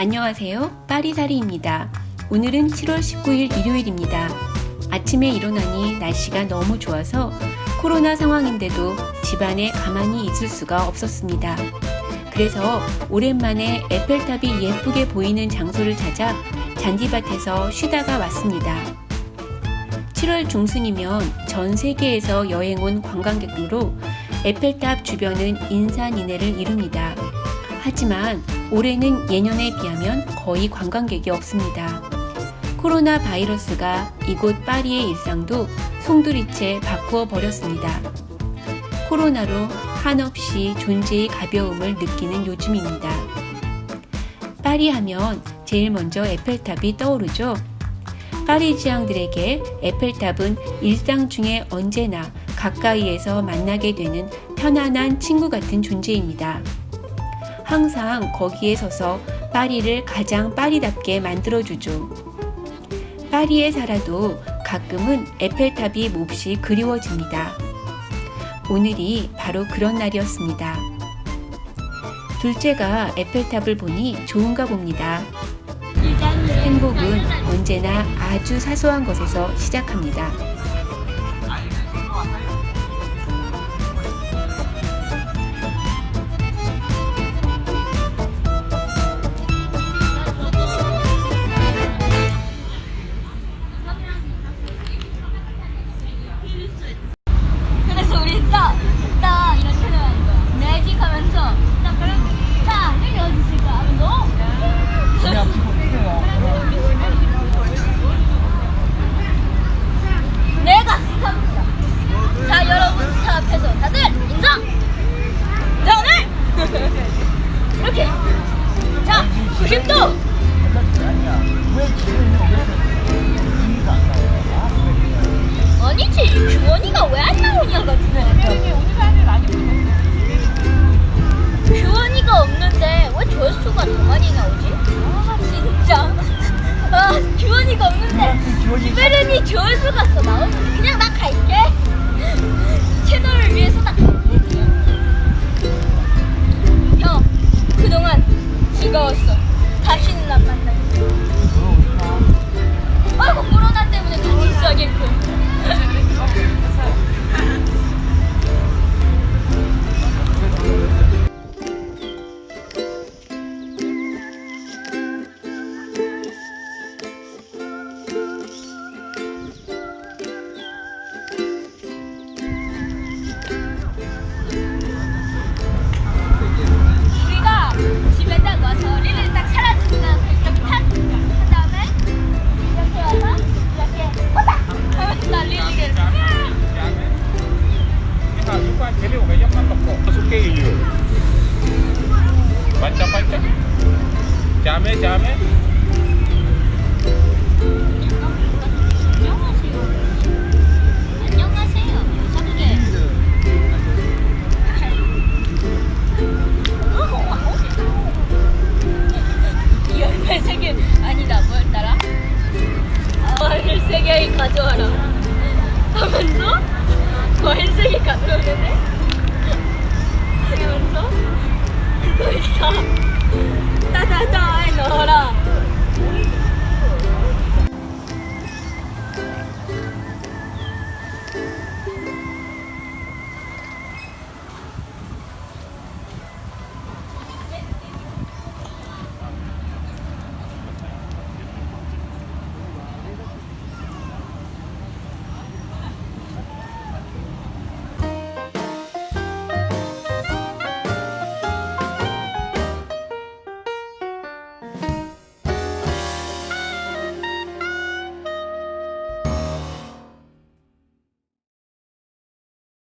안녕하세요. 파리사리입니다. 오늘은 7월 19일 일요일입니다. 아침에 일어나니 날씨가 너무 좋아서 코로나 상황인데도 집안에 가만히 있을 수가 없었습니다. 그래서 오랜만에 에펠탑이 예쁘게 보이는 장소를 찾아 잔디밭에서 쉬다가 왔습니다. 7월 중순이면 전 세계에서 여행 온 관광객으로 에펠탑 주변은 인산인해를 이룹니다. 하지만 올해는 예년에 비하면 거의 관광객이 없습니다. 코로나 바이러스가 이곳 파리의 일상도 송두리째 바꾸어 버렸습니다. 코로나로 한없이 존재의 가벼움을 느끼는 요즘입니다. 파리 하면 제일 먼저 에펠탑이 떠오르죠. 파리지앙들에게 에펠탑은 일상 중에 언제나 가까이에서 만나게 되는 편안한 친구 같은 존재입니다. 항상 거기에 서서 파리를 가장 파리답게 만들어주죠. 파리에 살아도 가끔은 에펠탑이 몹시 그리워집니다. 오늘이 바로 그런 날이었습니다. 둘째가 에펠탑을 보니 좋은가 봅니다. 행복은 언제나 아주 사소한 것에서 시작합니다. 시베른이 조회수가 더 나오는데 그냥 나 갈게 Kita lupa cari orang yang makan kok. Suka you. Baca baca. Jame jame. 안녕하세요 과일 세개